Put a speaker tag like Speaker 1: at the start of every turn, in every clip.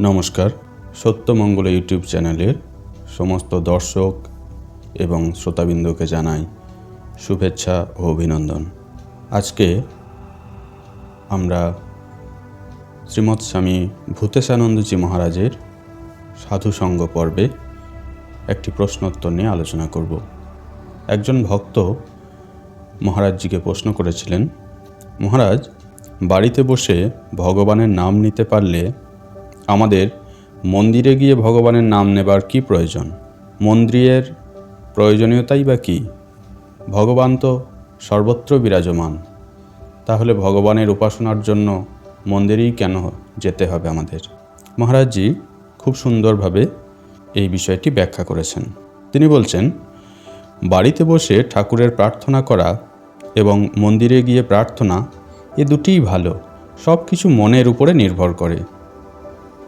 Speaker 1: নমস্কার, সত্যমঙ্গল ইউটিউব চ্যানেলের সমস্ত দর্শক এবং শ্রোতাবিন্দুকে জানাই শুভেচ্ছা ও অভিনন্দন। আজকে আমরা শ্রীমৎ স্বামী ভূতেশানন্দজি মহারাজের সাধুসঙ্গ পর্বে একটি প্রশ্নোত্তর নিয়ে আলোচনা করব। একজন ভক্ত মহারাজজিকে প্রশ্ন করেছিলেন, মহারাজ, বাড়িতে বসে ভগবানের নাম নিতে পারলে আমাদের মন্দিরে গিয়ে ভগবানের নাম নেবার কি প্রয়োজন? মন্দিরের প্রয়োজনীয়তাই বা কী? ভগবান তো সর্বত্র বিরাজমান। তাহলে ভগবানের উপাসনার জন্য মন্দিরেই কেন যেতে হবে আমাদের? মহারাজজি খুব সুন্দরভাবে এই বিষয়টি ব্যাখ্যা করেছেন। তিনি বলছেন, বাড়িতে বসে ঠাকুরের প্রার্থনা করা এবং মন্দিরে গিয়ে প্রার্থনা, এ দুটিই ভালো। সব কিছু মনের উপরে নির্ভর করে।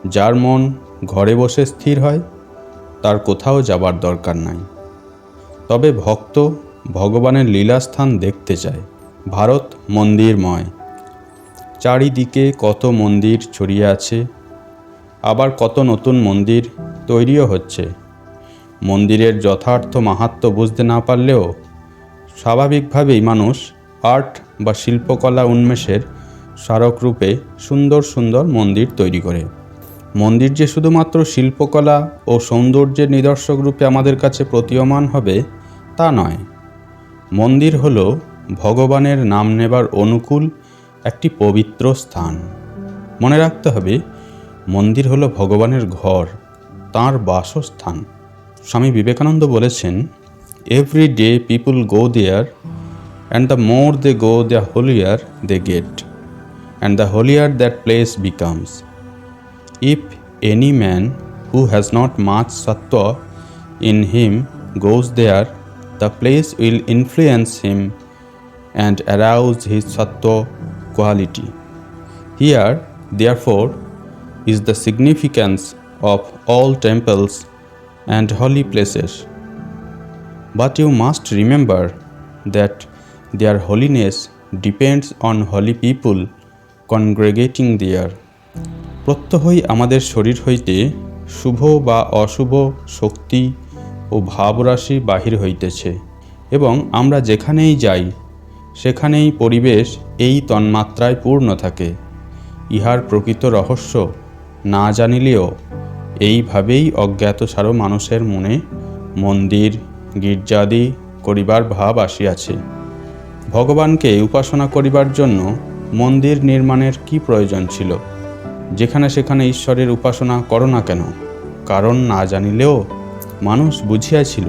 Speaker 1: যার মন ঘরে বসে স্থির হয়, তার কোথাও যাবার দরকার নাই। তবে ভক্ত ভগবানের লীলাস্থান দেখতে চায়, ভারত মন্দিরময়। চারিদিকে কত মন্দির ছড়িয়ে আছে, আবার কত নতুন মন্দির তৈরিও হচ্ছে। মন্দিরের যথার্থ মাহাত্ম্য বুঝতে না পারলেও স্বাভাবিকভাবেই মানুষ আর্ট বা শিল্পকলা উন্মেষের স্মারকরূপে সুন্দর সুন্দর মন্দির তৈরি করে। মন্দির যে শুধুমাত্র শিল্পকলা ও সৌন্দর্যের নিদর্শক রূপে আমাদের কাছে প্রতীয়মান হবে তা নয়। মন্দির হল ভগবানের নাম নেবার অনুকূল একটি পবিত্র স্থান। মনে রাখতে হবে, মন্দির হলো ভগবানের ঘর, তাঁর বাসস্থান। স্বামী বিবেকানন্দ বলেছেন every day people go there and the more they go the holier they get and the holier that place becomes If any man who has not much sattva in him goes there, the place will influence him and arouse his sattva quality. Here, therefore, is the significance of all temples and holy places. But you must remember that their holiness depends on holy people congregating there. প্রত্যহই আমাদের শরীর হইতে শুভ বা অশুভ শক্তি ও ভাবরাশি বাহির হইতেছে এবং আমরা যেখানেই যাই, সেখানেই পরিবেশ এই তন্মাত্রায় পূর্ণ থাকে। ইহার প্রকৃত রহস্য না জানিলেও এইভাবেই অজ্ঞাতসারও মানুষের মনে মন্দির, গির্জাদি করিবার ভাব আসিয়াছে। ভগবানকে উপাসনা করিবার জন্য মন্দির নির্মাণের কি প্রয়োজন ছিল? যেখানে সেখানে ঈশ্বরের উপাসনা করো না কেন? কারণ না জানিলেও মানুষ বুঝিয়াছিল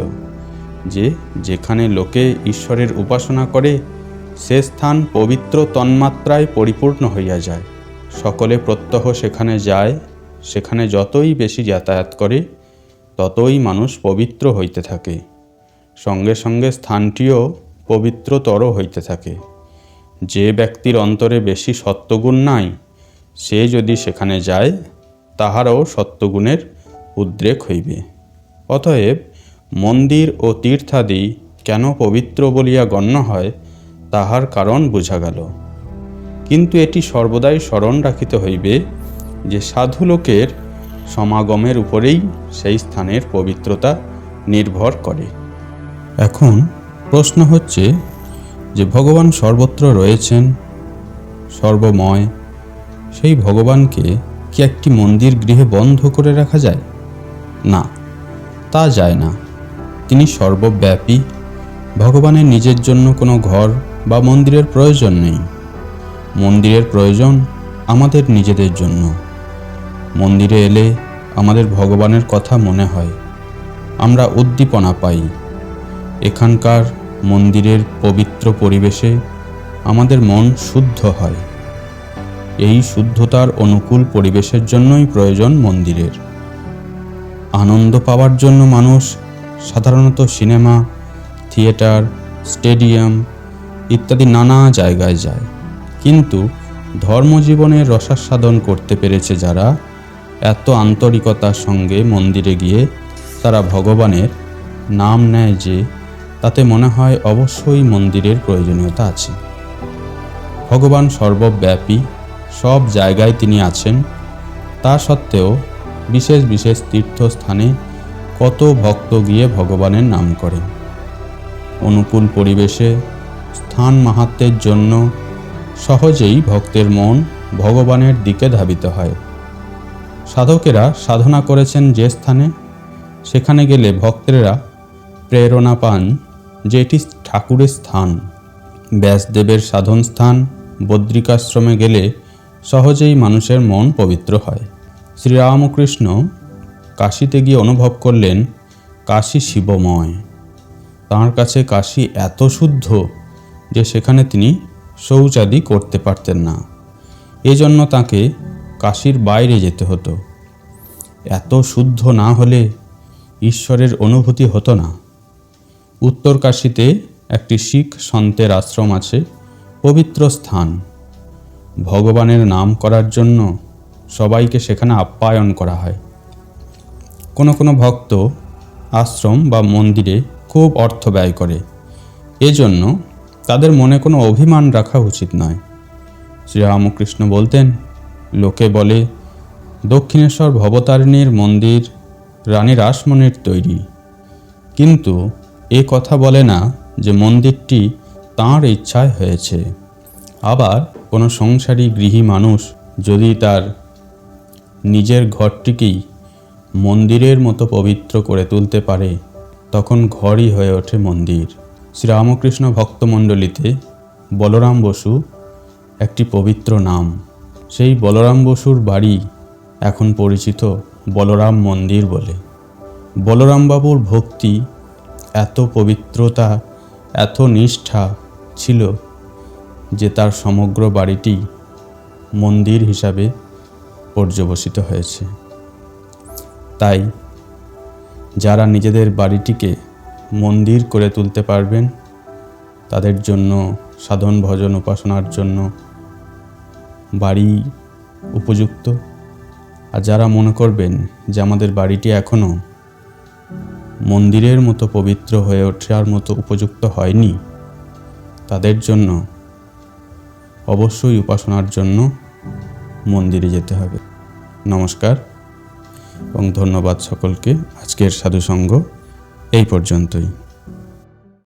Speaker 1: যে যেখানে লোকে ঈশ্বরের উপাসনা করে, সে স্থান পবিত্র তন্মাত্রায় পরিপূর্ণ হইয়া যায়। সকলে প্রত্যহ সেখানে যায়, সেখানে যতই বেশি যাতায়াত করে, ততই মানুষ পবিত্র হইতে থাকে। সঙ্গে সঙ্গে স্থানটিও পবিত্রতর হইতে থাকে। যে ব্যক্তির অন্তরে বেশি সত্যগুণ নাই সে যদি সেখানে যায়, তাহারও সত্যগুণের উদ্রেক হইবে। অতএব মন্দির ও তীর্থাদি কেন পবিত্র বলিয়া গণ্য হয়, তাহার কারণ বোঝা গেল। কিন্তু এটি সর্বদাই স্মরণ রাখিতে হইবে যে সাধু লোকের সমাগমের উপরেই সেই স্থানের পবিত্রতা নির্ভর করে। এখন প্রশ্ন হচ্ছে যে ভগবান সর্বত্র রয়েছেন, সর্বময় সেই ভগবানকে কি একটি মন্দির গৃহে বন্ধ করে রাখা যায়? না, তা যায় না। তিনি সর্বব্যাপী, ভগবানের নিজের জন্য কোনো ঘর বা মন্দিরের প্রয়োজন নেই। মন্দিরের প্রয়োজন আমাদের নিজেদের জন্য। মন্দিরে এলে আমাদের ভগবানের কথা মনে হয়। আমরা উদ্দীপনা পাই। এখানকার মন্দিরের পবিত্র পরিবেশে আমাদের মন শুদ্ধ হয়। এই শুদ্ধতার অনুকূল পরিবেশের জন্যই প্রয়োজন মন্দিরের। আনন্দ পাওয়ার জন্য মানুষ, সাধারণত সিনেমা, থিয়েটার, স্টেডিয়াম ইত্যাদি নানা জায়গায় যায়। কিন্তু ধর্মজীবনের রসাস্বাদন করতে পেরেছে যারা, এত আন্তরিকতার সঙ্গে মন্দিরে গিয়ে তারা ভগবানের নাম নেয় যে, তাতে মনে হয় অবশ্যই মন্দিরের প্রয়োজনীয়তা আছে। ভগবান সর্বব্যাপী সব জায়গায় তিনি আছেন। তা সত্ত্বেও বিশেষ বিশেষ তীর্থস্থানে কত ভক্ত গিয়ে ভগবানের নাম করে অনুকূল পরিবেশে স্থান মাহাত্মের জন্য সহজেই ভক্তের মন ভগবানের দিকে ধাবিত হয়। সাধকেরা সাধনা করেছেন যে স্থানে, সেখানে গেলে ভক্তেরা প্রেরণা পান যে এটি ঠাকুরের স্থান। ব্যাসদেবের সাধন স্থান বদ্রিকাশ্রমে গেলে সহজেই মানুষের মন পবিত্র হয়। শ্রীরামকৃষ্ণ কাশিতে গিয়ে অনুভব করলেন, কাশী শিবময়। তাঁর কাছে কাশি এত শুদ্ধ যে সেখানে তিনি শৌচাদি করতে পারতেন না। এজন্য তাকে কাশীর বাইরে যেতে হতো। এত শুদ্ধ না হলে ঈশ্বরের অনুভূতি হতো না। উত্তর কাশীতে একটি শিখ সন্তের আশ্রম আছে, পবিত্র স্থান। ভগবানের নাম করার জন্য সবাইকে সেখানে আপ্যায়ন করা হয়। কোনো কোনো ভক্ত আশ্রম বা মন্দিরে খুব অর্থ ব্যয় করে। এজন্য তাদের মনে কোনো অভিমান রাখা উচিত নয়। শ্রীরামকৃষ্ণ বলতেন, লোকে বলে, দক্ষিণেশ্বর ভবতারিণীর মন্দির রানী রাসমণির তৈরি। কিন্তু এ কথা বলে না যে মন্দিরটি তাঁর ইচ্ছায় হয়েছে। আবার কোনো সংসারী গৃহী মানুষ যদি তার নিজের ঘরটিকেই মন্দিরের মতো পবিত্র করে তুলতে পারে, তখন ঘরই হয়ে ওঠে মন্দির। শ্রীরামকৃষ্ণ ভক্তমণ্ডলীতে বলরাম বসু একটি পবিত্র নাম। সেই বলরাম বসুর বাড়ি এখন পরিচিত বলরাম মন্দির বলে। বলরামবাবুর ভক্তি, এত পবিত্রতা, এত নিষ্ঠা ছিল যে তার সমগ্র বাড়িটি মন্দির হিসাবে পর্যবসিত হয়েছে। তাই যারা নিজেদের বাড়িটিকে মন্দির করে তুলতে পারবেন, তাদের জন্য সাধন ভজন উপাসনার জন্য বাড়ি উপযুক্ত। আর যারা মনে করবেন যে আমাদের বাড়িটি এখনও মন্দিরের মতো পবিত্র হয়ে ওঠার মতো উপযুক্ত হয়নি, তাদের জন্য অবশ্যই উপাসনার জন্য মন্দিরে যেতে হবে। নমস্কার এবং ধন্যবাদ সকলকে। আজকের সাধুসঙ্গ এই পর্যন্তই।